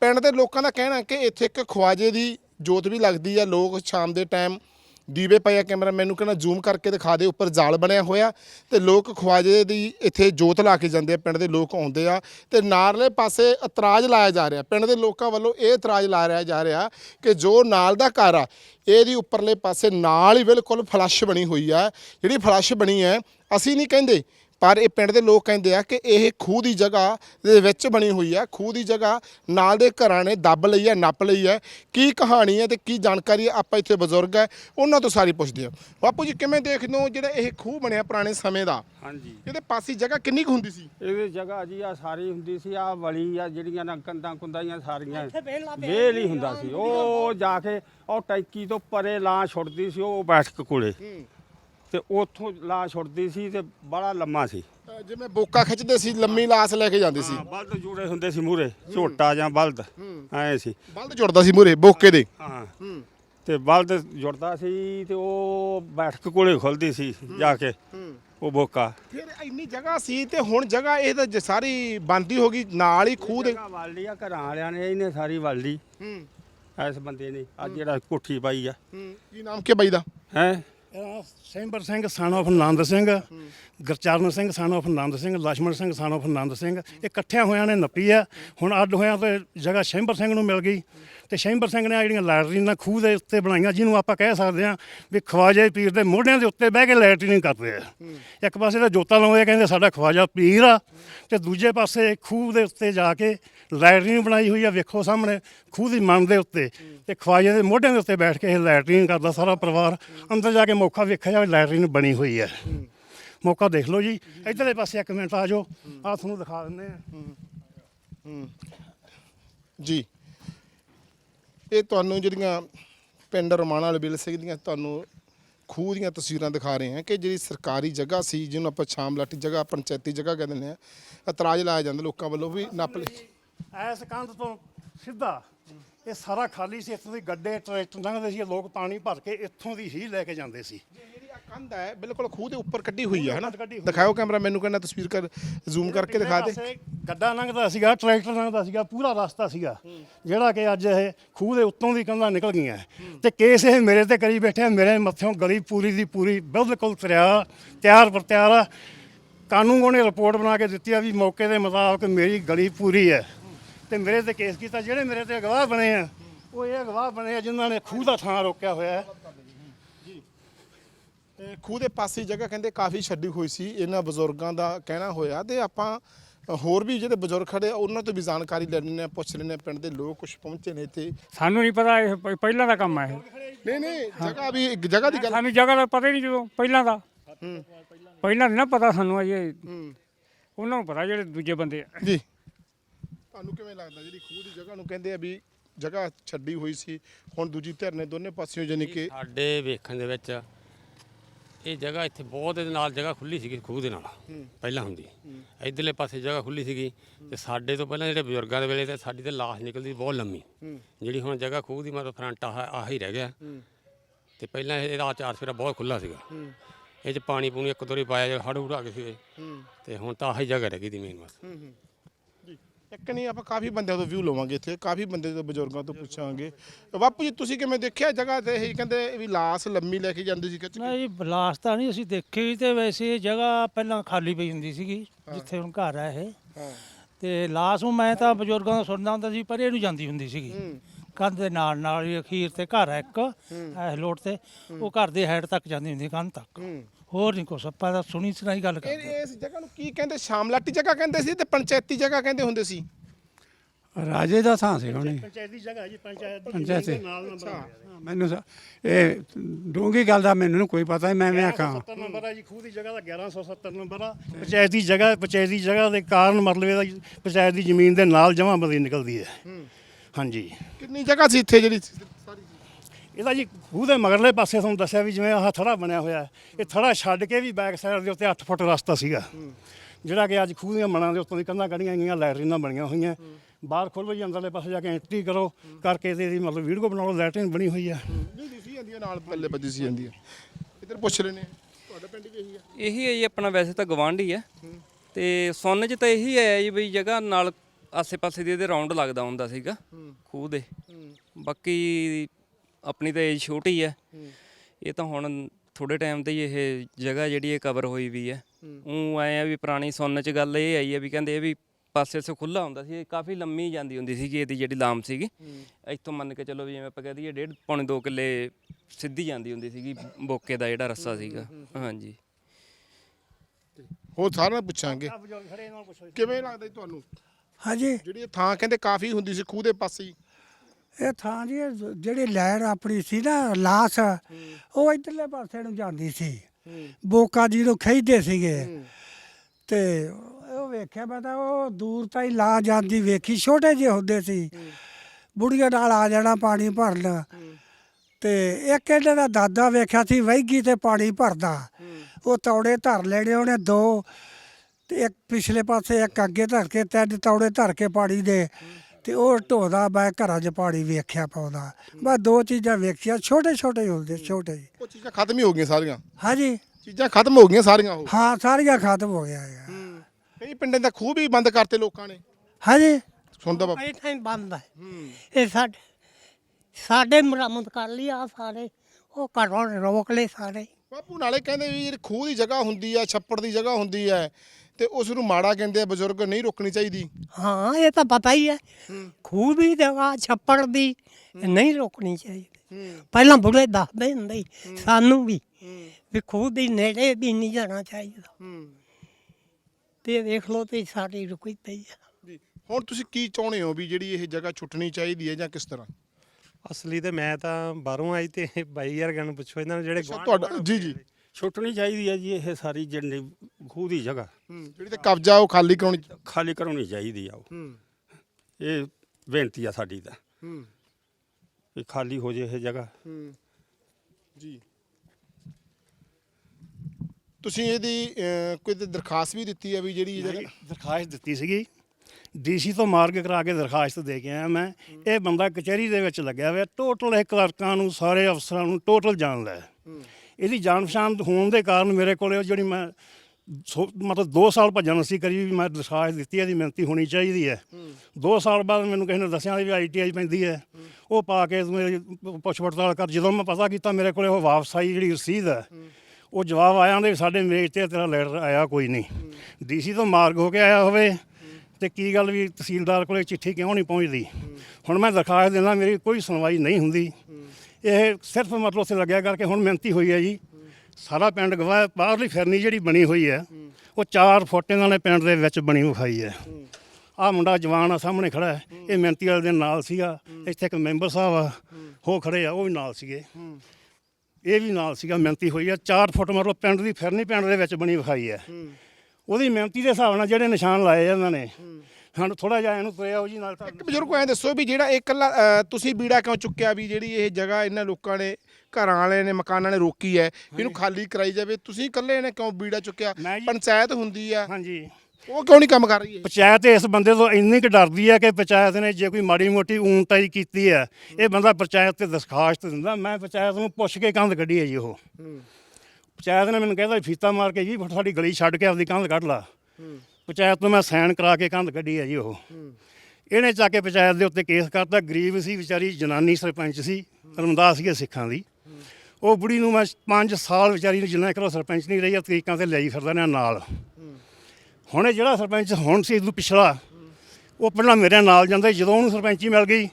ਪਿੰਡ ਦੇ ਲੋਕਾਂ ਦਾ ਕਹਿਣਾ ਕਿ ਇੱਥੇ ਇੱਕ ਖਵਾਜੇ ਦੀ ਜੋਤ ਵੀ ਲੱਗਦੀ ਆ। ਲੋਕ ਸ਼ਾਮ ਦੇ ਟਾਈਮ ਦੀਵੇ ਪਏ ਆ ਕੈਮਰਾ ਮੈਨੂੰ ਕਹਿੰਦਾ ਜ਼ੂਮ ਕਰਕੇ ਦਿਖਾ ਦੇ, ਉੱਪਰ ਜਾਲ ਬਣਿਆ ਹੋਇਆ। ਤੇ ਲੋਕ ਖਵਾਜੇ ਦੀ ਇੱਥੇ ਜੋਤ ਲਾ ਕੇ ਜਾਂਦੇ ਆ, ਪਿੰਡ ਦੇ ਲੋਕ ਆਉਂਦੇ ਆ। ਤੇ ਨਾਲਲੇ ਪਾਸੇ ਇਤਰਾਜ਼ ਲਾਇਆ ਜਾ ਰਿਹਾ। ਪਿੰਡ ਦੇ ਲੋਕਾਂ ਵੱਲੋਂ ਇਹ ਇਤਰਾਜ਼ ਲਾਇਆ ਜਾ ਰਿਹਾ ਕਿ ਜੋ ਨਾਲ ਦਾ ਘਰ ਆ, ਇਹਦੀ ਉੱਪਰਲੇ ਪਾਸੇ ਨਾਲ ਹੀ ਬਿਲਕੁਲ ਫਲੱਸ਼ ਬਣੀ ਹੋਈ ਆ। ਜਿਹੜੀ ਫਲੱਸ਼ ਬਣੀ ਹੈ, ਅਸੀਂ ਨਹੀਂ ਕਹਿੰਦੇ ਪਰ ਇਹ ਪਿੰਡ ਦੇ ਲੋਕ ਕਹਿੰਦੇ ਆ ਕਿ ਇਹ ਖੂਹ ਦੀ ਜਗ੍ਹਾ ਦੇ ਵਿੱਚ ਬਣੀ ਹੋਈ ਹੈ ਖੂਹ ਦੀ ਜਗ੍ਹਾ ਨਾਲ ਦੇ ਘਰਾਂ ਨੇ ਦੱਬ ਲਈ ਹੈ ਨੱਪ ਲਈ ਹੈ ਕੀ ਕਹਾਣੀ ਹੈ ਤੇ ਕੀ ਜਾਣਕਾਰੀ ਹੈ ਆਪਾਂ ਇੱਥੇ ਬਜ਼ੁਰਗ ਹੈ ਉਹਨਾਂ ਤੋਂ ਸਾਰੀ ਪੁੱਛਦੇ ਹਾਂ ਬਾਪੂ ਜੀ ਕਿਵੇਂ ਦੇਖਦੇ ਹੋ ਜਿਹੜਾ ਇਹ ਖੂਹ ਬਣਿਆ ਪੁਰਾਣੇ ਸਮੇਂ ਦਾ? ਹਾਂਜੀ। ਇਹਦੇ ਪਾਸੀ ਜਗ੍ਹਾ ਕਿੰਨੀ ਕੁ ਹੁੰਦੀ ਸੀ? ਇਹਦੀ ਜਗ੍ਹਾ ਜੀ ਆ ਸਾਰੀ ਹੁੰਦੀ ਸੀ ਆ ਵਲੀ ਆ ਜਿਹੜੀਆਂ ਨਾ ਕੰਦਾਂ ਕੁੰਦਾਈਆਂ ਸਾਰੀਆਂ। ਵੇਲ ਹੀ ਹੁੰਦਾ ਸੀ। ਉਹ ਜਾ ਕੇ ਉਹ ਟੈਂਕੀ ਤੋਂ ਪਰੇ ਲਾਂ ਛੁੱਟਦੀ ਸੀ ਉਹ ਬੈਠਕ ਕੋਲੇ। ਤੇ ਉੱਥੋਂ ਲਾਂ ਛੁੱਟਦੀ ਸੀ ਤੇ ਬੜਾ ਲੰਮਾ ਸੀ। ਅਹ ਜਿਵੇਂ ਬੋਕਾ ਖਿੱਚਦੇ ਸੀ ਲੰਮੀ ਲਾਸ ਲੈ ਕੇ ਜਾਂਦੇ ਸੀ। ਹਾਂ, ਬਲਦ ਜੁੜੇ ਹੁੰਦੇ ਸੀ ਮੂਰੇ ਝੋਟਾ ਜਾਂ ਬਲਦ। ਐ ਸੀ। ਬਲਦ ਜੁੜਦਾ ਸੀ ਮੂਰੇ ਬੋਕੇ ਦੇ। ਹਾਂ। ਤੇ ਬਲਦ ਜੁੜਦਾ ਸੀ ਤੇ ਉਹ ਬੈਠਕ ਕੋਲੇ ਖੁੱਲਦੀ ਸੀ ਜਾ ਕੇ ਉਹ ਬੋਕਾ। ਫਿਰ ਇੰਨੀ ਜਗ੍ਹਾ ਸੀ ਤੇ ਹੁਣ ਜਗ੍ਹਾ ਇਹ ਤਾਂ ਜ- ਸਾਰੀ ਬੰਦੀ ਹੋ ਗਈ ਨਾਲ ਹੀ ਖੂਹ ਦੇ। ਜਗ੍ਹਾ ਵੱਲ ਲਈ ਆ ਘਰਾਂ ਵਾਲਿਆਂ ਨੇ ਇਹਨੇ ਸਾਰੀ ਵੱਲ ਲਈ ਹੂੰ। ਐਸ ਬੰਦੇ ਨੇ ਆ ਜਿਹੜਾ ਕੋਠੀ ਪਾਈ ਆ। ਹੂੰ। ਕੀ ਨਾਮ ਕੀ ਬਾਈ ਦਾ? ਹੈ? Member Singh son of Nand Singh, Gurcharan Singh son of Nand Singh Lakshman Singh son of Nand Singh, ਇਹ ਇਕੱਠਿਆਂ ਹੋਇਆਂ ਨੇ ਨੱਪੀ ਆ। ਹੁਣ ਅੱਡ ਹੋਇਆਂ ਤੇ ਜਗ੍ਹਾ ਸੈਂਬਰ ਸਿੰਘ ਨੂੰ ਮਿਲ ਗਈ। ਤੇ ਸ਼ੈਂਬਰ ਸਿੰਘ ਨੇ ਜਿਹੜੀਆਂ ਲੈਟਰੀਨਾਂ ਖੂਹ ਦੇ ਉੱਤੇ ਬਣਾਈਆਂ ਜਿਹਨੂੰ ਆਪਾਂ ਕਹਿ ਸਕਦੇ ਹਾਂ ਵੀ ਖਵਾਜਾ ਪੀਰ ਦੇ ਮੋਢਿਆਂ ਦੇ ਉੱਤੇ ਬਹਿ ਕੇ ਲੈਟਰੀਨ ਕਰਦੇ ਆ। ਇੱਕ ਪਾਸੇ ਤਾਂ ਜੋਤਾਂ ਲਾਉਂਦੇ ਆ, ਕਹਿੰਦੇ ਸਾਡਾ ਖਵਾਜਾ ਪੀਰ ਆ ਤੇ ਦੂਜੇ ਪਾਸੇ ਖੂਹ ਦੇ ਉੱਤੇ ਜਾ ਕੇ ਲੈਟਰੀਨ ਬਣਾਈ ਹੋਈ ਆ ਵੇਖੋ ਸਾਹਮਣੇ ਖੂਹ ਦੀ ਮਨ ਦੇ ਉੱਤੇ। ਤੇ ਖਵਾਜੇ ਦੇ ਮੋਢਿਆਂ ਦੇ ਉੱਤੇ ਬੈਠ ਕੇ ਇਹ ਲੈਟਰੀਨ ਕਰਦਾ ਸਾਰਾ ਪਰਿਵਾਰ। ਅੰਦਰ ਜਾ ਕੇ ਮੌਕਾ ਵੇਖਿਆ ਜਾਵੇ ਲੈਟਰੀਨ ਬਣੀ ਹੋਈ ਹੈ। ਮੌਕਾ ਦੇਖ ਲਓ ਜੀ। ਇਧਰਲੇ ਪਾਸੇ ਇੱਕ ਮਿੰਟ ਆ ਜਾਓ। ਆ ਤੁਹਾਨੂੰ ਦਿਖਾ ਦਿੰਦੇ ਆ। ਜੀ। ਇਹ ਤੁਹਾਨੂੰ ਜਿਹੜੀਆਂ ਪਿੰਡ ਰਮਾਣਾ ਵਾਲੇ ਸਿੰਘ ਦੀਆਂ ਤੁਹਾਨੂੰ ਖੂਹ ਦੀਆਂ ਤਸਵੀਰਾਂ ਦਿਖਾ ਰਹੇ ਹਾਂ ਕਿ ਜਿਹੜੀ ਸਰਕਾਰੀ ਜਗ੍ਹਾ ਸੀ, ਜਿਹਨੂੰ ਆਪਾਂ ਸ਼ਾਮਲਾਟੀ ਜਗ੍ਹਾ, ਪੰਚਾਇਤੀ ਜਗ੍ਹਾ ਕਹਿੰਦੇ ਨੇ ਇਤਰਾਜ਼ ਲਾਇਆ ਜਾਂਦਾ ਲੋਕਾਂ ਵੱਲੋਂ ਵੀ ਨੱਪ ਲਈ ਐਸ ਕੰਧ ਤੋਂ ਸਿੱਧਾ ਇਹ ਸਾਰਾ ਖਾਲੀ ਸੀ, ਇੱਥੋਂ ਦੀ ਗੱਡੇ ਟਰੈਕਟਰ ਲੰਘਦੇ ਸੀ ਲੋਕ ਪਾਣੀ ਭਰ ਕੇ ਇੱਥੋਂ ਦੀ ਹੀ ਲੈ ਕੇ ਜਾਂਦੇ ਸੀ। ਕੰਧ ਹੈ ਬਿਲਕੁਲ ਖੂਹ ਦੇ ਉੱਪਰ ਕੱਢੀ ਹੋਈ ਹੈ ਹਨਾ। ਦਿਖਾਓ ਕੈਮਰਾ ਮੈਨੂੰ ਕਹਿੰਦਾ ਤਸਵੀਰ ਕਰ ਜ਼ੂਮ ਕਰਕੇ ਦਿਖਾ ਦੇ। ਗੱਡਾ ਲੰਘਦਾ ਸੀਗਾ ਟਰੈਕਟਰ ਲੰਘਦਾ ਸੀਗਾ ਪੂਰਾ ਰਸਤਾ ਸੀਗਾ। ਜਿਹੜਾ ਕਿ ਅੱਜ ਇਹ ਖੂਹ ਦੇ ਉੱਤੋਂ ਦੀ ਕੰਧਾਂ ਨਿਕਲ ਗਈਆਂ। ਤੇ ਕੇਸ ਇਹ ਮੇਰੇ ਤੇ ਕਰੀ ਬੈਠੇ ਮੇਰੇ ਮੱਥੋਂ ਗਲੀ ਪੂਰੀ ਦੀ ਪੂਰੀ ਬਿਲਕੁਲ ਤਰਿਆ ਤਿਆਰ ਪਰ ਤਿਆਰ ਕਾਨੂੰਗੋ ਨੇ ਰਿਪੋਰਟ ਬਣਾ ਕੇ ਦਿੱਤੀ ਆ ਵੀ ਮੌਕੇ ਦੇ ਮੁਤਾਬਕ ਮੇਰੀ ਗਲੀ ਪੂਰੀ ਹੈ। ਤੇ ਮੇਰੇ ਤੇ ਕੇਸ ਕੀਤਾ ਜਿਹੜੇ ਮੇਰੇ ਤੇ ਗਵਾਹ ਬਣੇ ਆ ਉਹ ਇਹ ਗਵਾਹ ਬਣੇ ਆ ਜਿਨ੍ਹਾਂ ਨੇ ਖੂਹ ਦਾ ਥਾਂ ਰੋਕਿਆ ਹੋਇਆ ਹੈ। ਖੂਹ ਦੇ ਪਾਸੇ ਜਗ੍ਹਾ ਕਹਿੰਦੇ ਕਾਫੀ ਛੱਡੀ ਹੋਈ ਸੀ ਇਹਨਾਂ ਬਜ਼ੁਰਗਾਂ ਦਾ ਕਹਿਣਾ ਹੋਇਆ ਤੇ ਆਪਾਂ ਹੋਰ ਵੀ ਜਿਹੜੇ ਬਜ਼ੁਰਗ ਖੜੇ ਆ, ਉਹਨਾਂ ਤੋਂ ਵੀ ਜਾਣਕਾਰੀ ਲੈਣੀ ਨੇ ਪੁੱਛ ਨੇ ਪਿੰਡ ਦੇ ਲੋਕ ਕੁਝ ਪਹੁੰਚੇ ਨੇ ਇੱਥੇ। ਸਾਨੂੰ ਨਹੀਂ ਪਤਾ ਇਹ ਪ- ਪਹਿਲਾਂ ਦਾ ਕੰਮ ਹੈ ਇਹ। ਨਹੀਂ ਨਹੀਂ ਜਗ੍ਹਾ ਵੀ ਇੱਕ ਜਗ੍ਹਾ ਦੀ ਗੱਲ ਸਾਨੂੰ ਜਗ੍ਹਾ ਦਾ ਪਤਾ ਹੀ ਨਹੀਂ ਜਦੋਂ ਪਹਿਲਾਂ ਦਾ। ਪਹਿਲਾਂ ਨਹੀਂ ਨਾ ਪਤਾ ਸਾਨੂੰ ਅਜੇ ਹੂੰ। ਉਹਨਾਂ ਨੂੰ ਪਤਾ ਜਿਹੜੇ ਦੂਜੇ ਬੰਦੇ ਆ। ਜੀ। ਤੁਹਾਨੂੰ ਕਿਵੇਂ ਲੱਗਦਾ ਜਿਹੜੀ ਖੂਹ ਦੀ ਜਗ੍ਹਾ ਨੂੰ ਕਹਿੰਦੇ ਆ ਵੀ ਜਗ੍ਹਾ ਛੱਡੀ ਹੋਈ ਸੀ ਹੁਣ ਦੂਜੀ ਧਿਰ ਨੇ ਦੋਨੇ ਪਾਸਿਓਂ ਜਾਨੀ ਕਿ ਸਾਡੇ ਵੇਖਣ ਦੇ ਵਿੱਚ ਇਹ ਜਗ੍ਹਾ ਇੱਥੇ ਬਹੁਤ ਇਹਦੇ ਨਾਲ ਜਗ੍ਹਾ ਖੁੱਲੀ ਸੀਗੀ ਖੂਹ ਦੇ ਨਾਲ ਪਹਿਲਾਂ ਹੁੰਦੀ। ਇਧਰਲੇ ਪਾਸੇ ਜਗ੍ਹਾ ਖੁੱਲੀ ਸੀਗੀ ਤੇ ਸਾਡੇ ਤੋਂ ਪਹਿਲਾਂ ਜਿਹੜੇ ਬਜ਼ੁਰਗਾਂ ਦੇ ਵੇਲੇ ਤੇ ਸਾਡੀ ਤੇ ਲਾਸ਼ ਨਿਕਲਦੀ ਬਹੁਤ ਲੰਮੀ। ਜਿਹੜੀ ਹੁਣ ਜਗ੍ਹਾ ਖੂਹ ਦੀ ਮਤਲਬ ਫਰੰਟ ਆਹ ਆਹ ਹੀ ਰਹਿ ਗਿਆ। ਤੇ ਪਹਿਲਾਂ ਇਹਦਾ ਚਾਰ ਫੇਰਾ ਬਹੁਤ ਖੁੱਲਾ ਸੀਗਾ। ਇਹ ਚ ਪਾਣੀ ਪੂਣੀ ਇੱਕ ਦੋਰੀ ਪਾਇਆ ਜੇ ਹੜ ਆ ਗਏ ਸੀਗੇ। ਤੇ ਹੁਣ ਤਾਂ ਆਹੀ ਜਗ੍ਹਾ ਰਹਿ ਗਈ ਦੀ ਮੇਨ ਬਸ। ਇੱਕ ਨਹੀਂ ਆਪਾਂ ਕਾਫੀ ਬੰਦਿਆਂ ਤੋਂ ਵਿਊ ਲਵਾਂਗੇ ਇੱਥੇ ਕਾਫੀ ਬੰਦੇ ਤੋਂ ਬਜ਼ੁਰਗਾਂ ਤੋਂ ਪੁੱਛਾਂਗੇ। ਬਾਪੂ ਜੀ ਤੁਸੀਂ ਕਿਵੇਂ ਦੇਖਿਆ ਜਗ੍ਹਾ ਤੇ ਇਹ ਕਹਿੰਦੇ ਵੀ ਲਾਸ਼ ਲੰਮੀ ਲੈ ਕੇ ਜਾਂਦੇ ਸੀ ਖਿੱਚ ਕੇ? ਨਹੀਂ ਬਲਾਸਟ ਤਾਂ ਨਹੀਂ ਅਸੀਂ ਦੇਖੀ ਤੇ ਵੈਸੇ ਇਹ ਜਗ੍ਹਾ ਪਹਿਲਾਂ ਖਾਲੀ ਪਈ ਹੁੰਦੀ ਸੀਗੀ ਜਿੱਥੇ ਹੁਣ ਘਰ ਹੈ ਇਹ। ਹਾਂ। ਤੇ ਲਾਸ਼ ਨੂੰ ਮੈਂ ਤਾਂ ਬਜ਼ੁਰਗਾਂ ਤੋਂ ਸੁਣਦਾ ਹੁੰਦਾ ਸੀ ਪਰ ਇਹਨੂੰ ਜਾਂਦੀ ਹੁੰਦੀ ਸੀਗੀ। ਕੰਧ ਦੇ ਨਾਲ ਨਾਲ ਹੀ ਅਖੀਰ ਤੇ ਘਰ ਹੈ ਇੱਕ ਇਸ ਲੋਟ ਤੇ ਉਹ ਘਰ ਦੇ ਹੈਡ ਤੱਕ ਜਾਂਦੀ ਹੁੰਦੀ ਕੰਧ ਤੱਕ। ਹੋਰ ਨਹੀਂ ਕੁਛ ਆਪਾਂ ਤਾਂ ਸੁਣੀ ਸੁਣਾਈ ਗੱਲ ਇਹ ਕਰਦੇ ਇਸ ਜਗ੍ਹਾ ਨੂੰ ਕੀ ਕਹਿੰਦੇ ਸ਼ਾਮਲਾਟੀ ਜਗ੍ਹਾ ਕਹਿੰਦੇ ਸੀ ਤੇ ਪੰਚਾਇਤੀ ਜਗ੍ਹਾ ਕਹਿੰਦੇ ਹੁੰਦੇ ਸੀ? ਰਾਜੇ ਦਾ ਥਾਂ ਸੀ ਉਹਨੇ ਪੰਚਾਇਤੀ ਜਗ੍ਹਾ ਹੈ ਜੀ ਪੰਚਾਇਤ ਦੀ ਪੰਚਾਇਤ ਜ਼ਮੀਨ ਦੀ। ਦੇ ਨਾਲ ਨੰਬਰ ਆ ਮੈਨੂੰ ਸ- ਇਹ ਡੂੰਗੀ ਗੱਲ ਦਾ ਮੈਨੂੰ ਕੋਈ ਪਤਾ ਨਹੀਂ ਮੈਂ ਮੈਂ ਆਖਾਂ। 1170 ਨੰਬਰ ਆ ਜੀ ਖੂਹ ਦੀ ਜਗ੍ਹਾ ਦਾ 1170 ਨੰਬਰ ਆ। ਪੰਚਾਇਤੀ ਜਗ੍ਹਾ ਪੰਚਾਇਤੀ ਜਗ੍ਹਾ ਦੇ ਕਾਰਨ ਮਤਲਬ ਇਹਦਾ ਜੀ ਪੰਚਾਇਤ ਦੀ ਜ਼ਮੀਨ ਦੇ ਨਾਲ ਜਮ੍ਹਾਂ ਬਦੀ ਨਿਕਲਦੀ ਹੈ। ਹਾਂਜੀ। ਕਿੰਨੀ ਜਗ੍ਹਾ ਸੀ ਇੱਥੇ ਜਿਹੜੀ? ਸਾਰੀ ਇਹਦਾ ਜੀ ਖੂਹ ਦੇ ਮਗਰਲੇ ਪਾਸੇ ਤੁਹਾਨੂੰ ਦੱਸਿਆ ਵੀ ਜਿਵੇਂ ਆਹ ਥੜਾ ਬਣਿਆ ਹੋਇਆ ਹੈ, ਇਹ ਥੜਾ ਛੱਡ ਕੇ ਵੀ ਬੈਕ ਸਾਈਡ ਦੇ ਉੱਤੇ 8 ਫੁੱਟ ਰਸਤਾ ਸੀਗਾ। ਜਿਹੜਾ ਕਿ ਅੱਜ ਖੂਹ ਦੀਆਂ ਮਣਾਂ ਦੇ ਉੱਤੋਂ ਦੀ ਕੰਧਾਂ ਕੱਢੀਆਂ ਗਈਆਂ ਲੈਟਰੀਨਾਂ ਬਣੀਆਂ ਹੋਈਆਂ। ਬਾਹਰ ਖੋਲ੍ਹੋ ਜੀ ਅੰਦਰਲੇ ਪਾਸੇ ਜਾ ਕੇ ਐਂਟਰੀ ਕਰੋ। ਕਰਕੇ ਤੇ ਇਹਦੀ ਮਤਲਬ ਵੀਡੀਓ ਬਣਾਓ ਲੈਟਰੀਨ ਬਣੀ ਹੋਈ ਆ ਨਹੀਂ ਨਾਲ ਪੱਲੇ ਬੱਜੀ ਸੀ ਜਾਂਦੀਆਂ ਇੱਧਰ ਪੁੱਛ ਰਹੇ ਨੇ ਤੁਹਾਡਾ ਪਿੰਡ ਵੀ ਇਹੀ ਹੈ? ਜੀ ਆਪਣਾ ਵੈਸੇ ਤਾਂ ਗਵਾਂਢੀ ਹੈ। ਤੇ ਸੁਣਨ ਚ ਤਾਂ ਇਹੀ ਹੈ ਜੀ ਬਈ ਜਗ੍ਹਾ ਨਾਲ ਆਸੇ-ਪਾਸੇ ਦੀ ਇਹਦੇ ਰਾਉਂਡ ਲੱਗਦਾ ਹੁੰਦਾ ਸੀਗਾ ਖੂਹ ਦੇ। ਬਾਕੀ ਆਪਣੀ ਤਾਂ ਏਜ ਛੋਟੀ ਹੈ। ਇਹ ਤਾਂ ਹੁਣ ਥੋੜੇ ਟਾਈਮ ਤੇ ਹੀ ਇਹ ਜਗ੍ਹਾ ਜਿਹੜੀ ਇਹ ਕਵਰ ਹੋਈ ਵੀ ਹੈ। ਉਹ ਆਏ ਆ ਵੀ ਪੁਰਾਣੀ ਸੁਣਨ ਚ ਗੱਲ ਇਹ ਆਈ ਹੈ ਵੀ ਕਹਿੰਦੇ ਇਹ ਵੀ ਪਾਸੇ ਸੇ ਖੁੱਲਾ ਹੁੰਦਾ ਸੀ ਇਹ ਕਾਫੀ ਲੰਮੀ ਜਾਂਦੀ ਹੁੰਦੀ ਸੀਗੀ ਇਹਦੀ ਜਿਹੜੀ ਲਾਮ ਸੀਗੀ। ਇੱਥੋਂ ਮੰਨ ਕੇ ਚੱਲੋ ਵੀ ਜਿਵੇਂ ਆਪਾਂ ਕਹਿ ਦਈਏ ਡੇਢ ਪੌਣੇ 2 ਕਿੱਲੇ ਸਿੱਧੀ ਜਾਂਦੀ ਹੁੰਦੀ ਸੀਗੀ ਬੋਕੇ ਦਾ ਜਿਹੜਾ ਰੱਸਾ ਸੀਗਾ। ਹਾਂਜੀ। ਹੋਰ ਸਾਰਿਆਂ ਨੂੰ ਪੁੱਛਾਂਗੇ। ਕਿਵੇਂ ਲੱਗਦਾ ਜੀ ਤੁਹਾਨੂੰ? ਹਾਂਜੀ। ਜਿਹੜੀ ਇਹ ਥਾਂ ਕਹਿੰਦੇ ਕਾਫੀ ਹੁੰਦੀ ਸੀ ਖੂਹ ਦੇ ਪਾਸੇ ਹੀ। ਇਹ ਥਾਂ ਜੀ ਇਹ ਜਿਹੜੀ ਲਹਿਰ ਆਪਣੀ ਸੀ ਨਾ ਲਾਸ ਉਹ ਇਧਰਲੇ ਪਾਸੇ ਨੂੰ ਜਾਂਦੀ ਸੀ। ਬੋਕਾ ਜੀ ਨੂੰ ਖਿੱਚਦੇ ਸੀਗੇ। ਤੇ ਉਹ ਵੇਖਿਆ ਮੈਂ ਤਾਂ ਉਹ ਦੂਰ ਤਾਈ ਲਾ ਜਾਂਦੀ ਵੇਖੀ ਛੋਟੇ ਜਿਹੇ ਹੁੰਦੇ ਸੀ। ਬੁੜੀਆਂ ਨਾਲ ਆ ਜਾਣਾ ਪਾਣੀ ਭਰਨ। ਤੇ ਇੱਕ ਇਹਨਾਂ ਦਾ ਦਾਦਾ ਵੇਖਿਆ ਸੀ ਵਹਿਗੀ ਤੇ ਪਾਣੀ ਭਰਦਾ। ਉਹ ਤੌੜੇ ਧਰ ਲੈਣੇ ਉਹਨੇ ਦੋ ਤੇ ਇੱਕ ਪਿਛਲੇ ਪਾਸੇ ਇੱਕ ਅੱਗੇ ਧਰ ਕੇ ਤਿੰਨ ਤੌੜੇ ਧਰ ਕੇ ਪਾਣੀ ਦੇ। ਤੇ ਉਹ ਢੋਦਾ ਮੈਂ ਘਰਾਂ 'ਚ ਪਾਣੀ ਵੇਖਿਆ ਪਾਉਂਦਾ। ਬਸ ਦੋ ਚੀਜ਼ਾਂ ਵੇਖੀਆਂ ਛੋਟੇ ਛੋਟੇ ਹੀ ਹੁੰਦੇ ਛੋਟੇ ਜਿਹੇ। ਉਹ ਚੀਜ਼ਾਂ ਖਤਮ ਹੀ ਹੋ ਗਈਆਂ ਸਾਰੀਆਂ? ਹਾਂਜੀ। ਚੀਜ਼ਾਂ ਖਤਮ ਹੋ ਗਈਆਂ ਸਾਰੀਆਂ ਉਹ? ਹਾਂ ਸਾਰੀਆਂ ਖਤਮ ਹੋ ਗਿਆ ਹੈ। ਕਈ ਪਿੰਡਾਂ ਦਾ ਖੂਹ ਵੀ ਬੰਦ ਕਰਤੇ ਲੋਕਾਂ ਨੇ। ਹਾਂਜੀ। ਸੁਣਦਾ ਬਾਪੂ ਇਹ ਟਾਈਮ ਬੰਦ ਹੈ। ਇਹ ਸਾਡੇ ਸਾਡੇ ਮੁਰੰਮਤ ਕਰ ਲਈ ਆ ਸਾਰੇ। ਉਹ ਘਰੋਂ ਰੋਕ ਲਏ ਸਾਰੇ। ਬਾਪੂ ਨਾਲੇ ਕਹਿੰਦੇ ਵੀ ਜਿਹੜੀ ਖੂਹ ਦੀ ਜਗ੍ਹਾ ਹੁੰਦੀ ਆ ਛੱਪੜ ਦੀ ਜਗ੍ਹਾ ਹੁੰਦੀ ਹੈ ਤੇ ਉਸ ਨੂੰ ਮਾੜਾ ਕਹਿੰਦੇ ਆ ਬਜ਼ੁਰਗ ਨਹੀਂ ਰੋਕਣੀ ਚਾਹੀਦੀ। ਹਾਂ ਇਹ ਤਾਂ ਪਤਾ ਹੀ ਹੈ। ਖੂਹ ਦੀ ਜਗ੍ਹਾ ਛੱਪੜ ਦੀ ਨਹੀਂ ਰੋਕਣੀ ਚਾਹੀਦੀ। ਪਹਿਲਾਂ ਬੁੜੇ ਦੱਸਦੇ ਹੁੰਦੇ ਸੀ, ਸਾਨੂੰ ਵੀ ਵੀ ਖੂਹ ਦੀ ਨੇੜੇ ਵੀ ਨਹੀਂ ਜਾਣਾ ਚਾਹੀਦਾ। ਤੇ ਦੇਖ ਲਓ ਤੇ ਸਾਡੀ ਰੁਕੀ ਪਈ ਆ। ਜੀ ਹੁਣ ਤੁਸੀਂ ਕੀ ਚਾਹੁੰਦੇ ਹੋ ਵੀ ਜਿਹੜੀ ਇਹ ਜਗ੍ਹਾ ਛੁੱਟਣੀ ਚਾਹੀਦੀ ਹੈ ਜਾਂ ਕਿਸ ਤਰ੍ਹਾਂ? ਅਸਲੀ ਤੇ ਮੈਂ ਤਾਂ ਬਾਹਰੋਂ ਆਈ ਤੇ ਬਾਈ ਯਾਰ ਨੂੰ ਪੁੱਛੋ ਇਹਨਾਂ ਨੂੰ ਜਿਹੜੇ ਤੁਹਾਡਾ ਜੀ ਜੀ। ਛੁੱਟਣੀ ਚਾਹੀਦੀ ਹੈ ਜੀ ਇਹ ਸਾਰੀ ਜਿੰਨੀ ਖੂਹ ਦੀ ਜਗ੍ਹਾ। ਜਿਹੜੀ ਤੇ ਕਬਜ਼ਾ ਉਹ ਖਾਲੀ ਕਰਾਉਣੀ ਖਾਲੀ ਕਰਾਉਣੀ ਚਾਹੀਦੀ ਆ ਉਹ। ਹੂੰ। ਇਹ ਬੇਨਤੀ ਆ ਸਾਡੀ ਤਾਂ। ਹੂੰ। ਵੀ ਖਾਲੀ ਹੋ ਜੇ ਇਹ ਜਗ੍ਹਾ। ਹੂੰ। ਜੀ। ਤੁਸੀਂ ਇਹਦੀ ਅਹ, ਕੋਈ ਤੇ ਦਰਖਾਸਤ ਵੀ ਦਿੱਤੀ ਹੈ ਵੀ ਜਿਹੜੀ ਇਹ ਜਗ੍ਹਾ ਦਰਖਾਸਤ ਦਿੱਤੀ ਸੀਗੀ। ਡੀਸੀ ਤੋਂ ਮਾਰਗ ਕਰਾ ਕੇ ਦਰਖਾਸਤ ਦੇ ਕੇ ਆਇਆ ਮੈਂ। ਇਹ ਬੰਦਾ ਕਚਹਿਰੀ ਦੇ ਵਿੱਚ ਲੱਗਿਆ ਹੋਇਆ। ਟੋਟਲ ਇਹ ਕਲਰਕਾਂ ਨੂੰ ਸਾਰੇ ਅਫਸਰਾਂ ਨੂੰ ਟੋਟਲ ਜਾਣਦਾ ਹੈ। ਇਹਦੀ ਜਾਣ ਪਛਾਣ ਹੋਣ ਦੇ ਕਾਰਨ ਮੇਰੇ ਕੋਲੇ ਉਹ ਜਿਹੜੀ ਮੈਂ ਸੋ- ਮਤਲਬ 2 ਸਾਲ ਭੱਜਣ ਅਸੀਂ ਕਰੀ ਵੀ ਮੈਂ ਦਰਖਾਸਤ ਦਿੱਤੀ ਇਹਦੀ ਮਿਹਨਤੀ ਹੋਣੀ ਚਾਹੀਦੀ ਹੈ। 2 ਸਾਲ ਬਾਅਦ ਮੈਨੂੰ ਕਿਸੇ ਨੇ ਦੱਸਿਆ ਵੀ ਆਈਟੀਆਈ ਪੈਂਦੀ ਹੈ। ਉਹ ਪਾ ਕੇ ਮੇਰੀ ਪੁੱਛ ਪੜਤਾਲ ਕਰ। ਜਦੋਂ ਮੈਂ ਪਤਾ ਕੀਤਾ ਮੇਰੇ ਕੋਲੇ ਉਹ ਵਾਪਸ ਆਈ ਜਿਹੜੀ ਰਸੀਦ ਹੈ ਉਹ ਜਵਾਬ ਆਇਆ ਦੇ ਸਾਡੇ ਮੇਜ ਤੇ ਤੇਰਾ ਲੈਟਰ ਆਇਆ ਕੋਈ ਨਹੀਂ। ਡੀਸੀ ਤੋਂ ਮਾਰਗ ਹੋ ਕੇ ਆਇਆ ਹੋਵੇ ਤੇ ਕੀ ਗੱਲ ਵੀ ਤਹਿਸੀਲਦਾਰ ਕੋਲੇ ਚਿੱਠੀ ਕਿਉਂ ਨਹੀਂ ਪਹੁੰਚਦੀ? ਹੁਣ ਮੈਂ ਦਰਖਾਸਤ ਦਿੰਦਾ ਮੇਰੀ ਕੋਈ ਸੁਣਵਾਈ ਨਹੀਂ ਹੁੰਦੀ। ਇਹ ਸਿਰਫ ਮਤਲਬ ਉੱਥੇ ਲੱਗਿਆ ਕਰਕੇ ਹੁਣ ਮਿਹਨਤੀ ਹੋਈ ਹੈ ਜੀ। ਸਾਰਾ ਪਿੰਡ ਗਵਾਹ ਬਾਹਰਲੀ ਫਿਰਨੀ ਜਿਹੜੀ ਬਣੀ ਹੋਈ ਹੈ, ਉਹ 4 ਫੁੱਟ ਇਹਨਾਂ ਨੇ ਪਿੰਡ ਦੇ ਵਿੱਚ ਬਣੀ ਵਿਖਾਈ ਹੈ। ਆਹ ਮੁੰਡਾ ਜਵਾਨ ਆ, ਸਾਹਮਣੇ ਖੜਾ ਹੈ। ਇਹ ਮਿਹਨਤੀ ਵਾਲੇ ਦੇ ਨਾਲ ਸੀਗਾ। ਇੱਥੇ ਇੱਕ ਮੈਂਬਰ ਸਾਹਿਬ ਆ ਹੋ ਖੜੇ ਆ, ਉਹ ਵੀ ਨਾਲ ਸੀਗੇ। ਇਹ ਵੀ ਨਾਲ ਸੀਗਾ, ਮਿਹਨਤੀ ਹੋਈ ਆ 4 ਫੁੱਟ ਮਤਲਬ ਪਿੰਡ ਦੀ ਫਿਰਨੀ ਪਿੰਡ ਦੇ ਵਿੱਚ ਬਣੀ ਵਿਖਾਈ ਹੈ। ਉਹਦੀ ਮਿਹਨਤੀ ਦੇ ਹਿਸਾਬ ਨਾਲ ਜਿਹੜੇ ਨਿਸ਼ਾਨ ਲਾਏ ਆ ਇਹਨਾਂ ਨੇ ਸਾਨੂੰ ਥੋੜਾ ਜਿਹਾ ਇਹਨੂੰ ਤੁਰਿਆ ਉਹ ਜੀ ਨਾਲ ਤਾਂ ਇੱਕ ਬਜ਼ੁਰਗ ਐਂ ਦੱਸੋ ਵੀ ਜਿਹੜਾ ਇਹ ਇਕੱਲਾ ਅਹ, ਤੁਸੀਂ ਬੀੜਾ ਕਿਉਂ ਚੁੱਕਿਆ ਵੀ ਜਿਹੜੀ ਇਹ ਜਗ੍ਹਾ ਇਹਨਾਂ ਲੋਕਾਂ ਨੇ ਘਰਾਂ ਵਾਲਿਆਂ ਨੇ ਮਕਾਨਾਂ ਨੇ ਰੋਕੀ ਹੈ ਇਹਨੂੰ ਖਾਲੀ ਕਰਾਈ ਜਾਵੇ? ਤੁਸੀਂ ਇਕੱਲੇ ਨੇ ਕਿਉਂ ਬੀੜਾ ਚੁੱਕਿਆ? ਮੈਂ ਜੀ- ਪੰਚਾਇਤ ਹੁੰਦੀ ਆ ਹਾਂਜੀ। ਉਹ ਕਿਉਂ ਨਹੀਂ ਕੰਮ ਕਰ ਰਹੀ ਹੈ ਪੰਚਾਇਤ ਇਸ ਬੰਦੇ ਤੋਂ ਇੰਨੀ ਕੁ ਡਰਦੀ ਹੈ ਕਿ ਪੰਚਾਇਤ ਨੇ ਜੇ ਕੋਈ ਮਾੜੀ ਮੋਟੀ ਊਂਟਾਈ ਕੀਤੀ ਹੈ ਇਹ ਬੰਦਾ ਪੰਚਾਇਤ ਤੇ ਦਰਖਾਸਤ ਦਿੰਦਾ। ਮੈਂ ਪੰਚਾਇਤ ਨੂੰ ਪੁੱਛ ਕੇ ਕੰਧ ਕੱਢੀ ਹੈ ਜੀ ਉਹ। ਪੰਚਾਇਤ ਨੇ ਮੈਨੂੰ ਕਹਿੰਦਾ ਫੀਤਾ ਮਾਰ ਕੇ ਜੀ ਫਟ ਸਾਡੀ ਗਲੀ ਛੱਡ ਕੇ ਆਪਦੀ ਕੰਧ ਕੱਢ ਲਾ। ਪੰਚਾਇਤ ਤੋਂ ਮੈਂ ਸਾਈਨ ਕਰਾ ਕੇ ਕੰਧ ਕੱਢੀ ਹੈ ਜੀ ਉਹ। ਇਹਨੇ ਚੱਕ ਕੇ ਪੰਚਾਇਤ ਦੇ ਉੱਤੇ ਕੇਸ ਕਰਤਾ। ਗਰੀਬ ਸੀ ਵਿਚਾਰੀ ਜਨਾਨੀ ਸਰਪੰਚ ਸੀ ਰਮਦਾਸ ਸੀਗੇ ਸਿੱਖਾਂ ਦੀ। ਉਹ ਬੁੜੀ ਨੂੰ ਮੈਂ 5 ਸਾਲ ਵਿਚਾਰੀ ਨੂੰ ਜਿੰਨਾ ਕਰੋ ਸਰਪੰਚ ਨਹੀਂ ਰਹੀ ਆ ਤਰੀਕਾਂ ਤੇ ਲਈ ਫਿਰਦਾ ਨੇ ਨਾਲ। ਹੁਣ ਇਹ ਜਿਹੜਾ ਸਰਪੰਚ ਹੁਣ ਸੀ ਇਹਨੂੰ ਪਿਛਲਾ ਉਹ ਪਹਿਲਾਂ ਮੇਰੇ ਨਾਲ ਜਾਂਦਾ ਸੀ, ਜਦੋਂ ਉਹਨੂੰ ਸਰਪੰਚੀ ਮਿਲ ਗਈ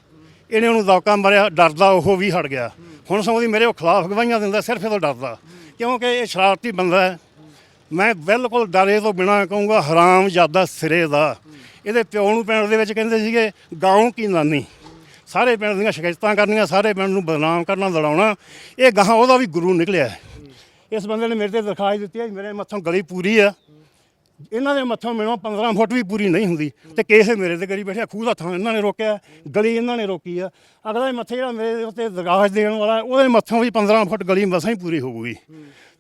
ਇਹਨੇ ਉਹਨੂੰ ਦੌਕਾ ਮਾਰਿਆ ਡਰਦਾ ਉਹ ਵੀ ਹਟ ਗਿਆ। ਹੁਣ ਸਮਝਦੀ ਮੇਰੇ ਉਹ ਖਿਲਾਫ ਗਵਾਹੀਆਂ ਦਿੰਦਾ ਸਿਰਫ ਇਹਦੋਂ ਡਰਦਾ। ਕਿਉਂਕਿ ਇਹ ਸ਼ਰਾਰਤੀ ਬੰਦਾ ਹੈ। ਮੈਂ ਬਿਲਕੁਲ ਡਰੇ ਤੋਂ ਬਿਨਾ ਕਹੂੰਗਾ ਹਰਾਮ ਜਾਦਾ ਸਿਰੇ ਦਾ। ਇਹਦੇ ਪਿਓ ਨੂੰ ਪਿੰਡ ਦੇ ਵਿੱਚ ਕਹਿੰਦੇ ਸੀਗੇ, ਗਾਉਂ ਕੀ ਨਾਨੀ? ਸਾਰੇ ਪਿੰਡ ਦੀਆਂ ਸ਼ਿਕਾਇਤਾਂ ਕਰਨੀਆਂ, ਸਾਰੇ ਪਿੰਡ ਨੂੰ ਬਦਨਾਮ ਕਰਨਾ, ਲੜਾਉਣਾ। ਇਹ ਗਾਹਾਂ ਉਹਦਾ ਵੀ ਗੁਰੂ ਨਿਕਲਿਆ। ਇਸ ਬੰਦੇ ਨੇ ਮੇਰੇ ਤੇ ਦਰਖਾਸਤ ਦਿੱਤੀ ਹੈ, ਮੇਰੇ ਮੱਥੋਂ ਗਲੀ ਪੂਰੀ ਆ। ਇਹਨਾਂ ਦੇ ਮੱਥੋਂ ਮੈਨੂੰ 15 ਫੁੱਟ ਵੀ ਪੂਰੀ ਨਹੀਂ ਹੁੰਦੀ। ਤੇ ਕੇਸ ਮੇਰੇ ਤੇ ਕਰੀ ਬੈਠਿਆ, ਖੂਹ ਦਾ ਥਾਂ ਇਹਨਾਂ ਨੇ ਰੋਕਿਆ, ਗਲੀ ਇਹਨਾਂ ਨੇ ਰੋਕੀ ਆ। ਅਗਲਾ ਮੱਥੇ ਜਿਹੜਾ ਮੇਰੇ ਉੱਤੇ ਦਰਗਾਹ ਦੇਣ ਵਾਲਾ, ਉਹਦੇ ਮੱਥੋਂ ਵੀ 15 ਫੁੱਟ ਗਲੀ ਮਸਾਂ ਹੀ ਪੂਰੀ ਹੋਊਗੀ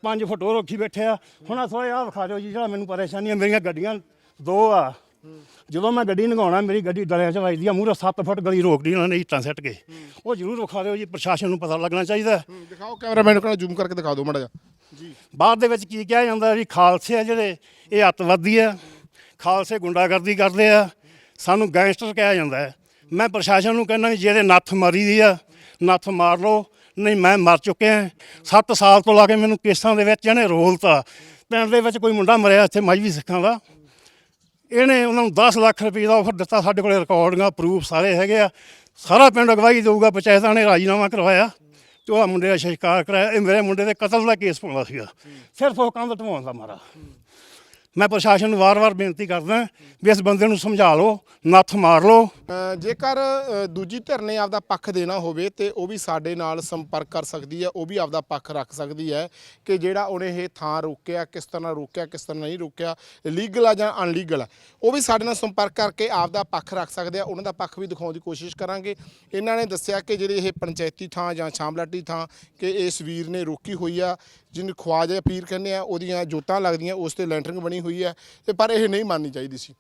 5 ਫੁੱਟ ਰੋਕੀ ਬੈਠੇ ਆ। ਹੁਣ ਆ ਥੋੜਾ ਜਿਹਾ ਵਿਖਾ ਦਿਓ ਜੀ ਜਿਹੜਾ ਮੈਨੂੰ ਪਰੇਸ਼ਾਨੀ ਆ ਮੇਰੀਆਂ ਗੱਡੀਆਂ ਦੋ ਆ। ਜਦੋਂ ਮੈਂ ਗੱਡੀ ਲੰਘਾਉਣਾ ਮੇਰੀ ਗੱਡੀ ਡਲਿਆਂ 'ਚ ਵੱਜਦੀ ਆ ਮੂਹਰੇ 7 ਫੁੱਟ ਗਲੀ ਰੋਕਦੀ ਇਹਨਾਂ ਨੇ ਇੱਟਾਂ ਸੱਟ ਕੇ। ਉਹ ਜ਼ਰੂਰ ਵਿਖਾ ਦਿਓ ਜੀ ਪ੍ਰਸ਼ਾਸਨ ਨੂੰ ਪਤਾ ਲੱਗਣਾ ਚਾਹੀਦਾ। ਦਿਖਾਓ ਕੈਮਰਾਮੈਨ ਕੋਲ ਜ਼ੂਮ ਕਰਕੇ ਦਿਖਾ ਦਿਓ ਮਾੜਾ ਜਿਹਾ। ਬਾਅਦ ਦੇ ਵਿੱਚ ਕੀ ਕਿਹਾ ਜਾਂਦਾ ਵੀ ਖਾਲਸੇ ਆ ਜਿਹੜੇ ਇਹ ਅੱਤਵਾਦੀ ਆ। ਖਾਲਸੇ ਗੁੰਡਾਗਰਦੀ ਕਰਦੇ ਆ। ਸਾਨੂੰ ਗੈਂਗਸਟਰ ਕਿਹਾ ਜਾਂਦਾ ਮੈਂ ਪ੍ਰਸ਼ਾਸਨ ਨੂੰ ਕਹਿੰਦਾ ਵੀ ਜਿਹਦੇ ਨੱਥ ਮਰੀ ਦੀ ਆ ਨੱਥ ਮਾਰ ਲਓ। ਨਹੀਂ, ਮੈਂ ਮਰ ਚੁੱਕਿਆ 7 ਸਾਲ ਤੋਂ ਲਾ ਕੇ ਮੈਨੂੰ ਕੇਸਾਂ ਦੇ ਵਿੱਚ ਇਹਨੇ ਰੋਲਤਾ ਪਿੰਡ ਦੇ ਵਿੱਚ ਕੋਈ ਮੁੰਡਾ ਮਰਿਆ ਇੱਥੇ ਮਾਝੀ ਸਿੱਖਾਂ ਦਾ। ਇਹਨੇ ਉਹਨਾਂ ਨੂੰ 10 ਲੱਖ ਰੁਪਏ ਦਾ ਆਫਰ ਦਿੱਤਾ। ਸਾਡੇ ਕੋਲੇ ਰਿਕਾਰਡਿੰਗਾਂ ਪ੍ਰੂਫ ਸਾਰੇ ਹੈਗੇ ਆ। ਸਾਰਾ ਪਿੰਡ ਅਗਵਾਈ ਦੇਊਗਾ, ਪੰਚਾਇਤਾਂ ਨੇ ਰਾਜੀਨਾਮਾ ਕਰਵਾਇਆ। ਤੇ ਉਹ ਮੁੰਡੇ ਦਾ ਸ਼ਿਕਾਰ ਕਰਾਇਆ। ਇਹ ਮੇਰੇ ਮੁੰਡੇ ਦੇ ਕਤਲ ਦਾ ਕੇਸ ਪਾਉਂਦਾ ਸੀਗਾ। ਸਿਰਫ ਉਹ ਕੰਧ ਢਵਾਉਣ ਦਾ ਮਾਰਾ। ਮੈਂ ਪ੍ਰਸ਼ਾਸਨ ਨੂੰ ਵਾਰ-ਵਾਰ ਬੇਨਤੀ ਕਰਦਾ ਵੀ ਇਸ ਬੰਦੇ ਨੂੰ ਸਮਝਾ ਲਓ, ਨੱਥ ਮਾਰ ਲਓ। ਜੇਕਰ ਦੂਜੀ ਧਿਰ ਨੇ ਆਪਦਾ ਪੱਖ ਦੇਣਾ ਹੋਵੇ ਤੇ ਉਹ ਵੀ ਸਾਡੇ ਨਾਲ ਸੰਪਰਕ ਕਰ ਸਕਦੀ ਹੈ, ਉਹ ਵੀ ਆਪਦਾ ਪੱਖ ਰੱਖ ਸਕਦੀ ਹੈ ਕਿ ਜਿਹੜਾ ਉਹਨੇ ਇਹ ਥਾਂ ਰੋਕਿਆ, ਕਿਸ ਤਰ੍ਹਾਂ ਰੋਕਿਆ, ਕਿਸ ਤਰ੍ਹਾਂ ਨਹੀਂ ਰੋਕਿਆ, ਲੀਗਲ ਆ ਜਾਂ ਅਨਲੀਗਲ ਆ, ਉਹ ਵੀ ਸਾਡੇ ਨਾਲ ਸੰਪਰਕ ਕਰਕੇ ਆਪਦਾ ਪੱਖ ਰੱਖ ਸਕਦੇ ਆ, ਉਹਨਾਂ ਦਾ ਪੱਖ ਵੀ ਦਿਖਾਉਣ ਦੀ ਕੋਸ਼ਿਸ਼ ਕਰਾਂਗੇ। ਇਹਨਾਂ ਨੇ ਦੱਸਿਆ ਕਿ ਜਿਹੜੀ ਇਹ ਪੰਚਾਇਤੀ ਥਾਂ ਜਾਂ ਸ਼ਾਮਲਾਟੀ ਥਾਂ ਕਿ ਇਸ ਵੀਰ ਨੇ ਰੋਕੀ ਹੋਈ ਆ, ਜਿਹਨੂੰ ਖਵਾਜਾ ਪੀਰ ਕਹਿੰਦੇ ਆ, ਉਹਦੀਆਂ ਜੋਤਾਂ ਲੱਗਦੀਆਂ, ਉਸ ਤੇ ਲੈਂਟਰਿੰਗ ਬਣੀ ਹੋਈ ਹੈ ਤੇ ਪਰ ਇਹ ਨਹੀਂ ਮੰਨਣੀ ਚਾਹੀਦੀ ਸੀ।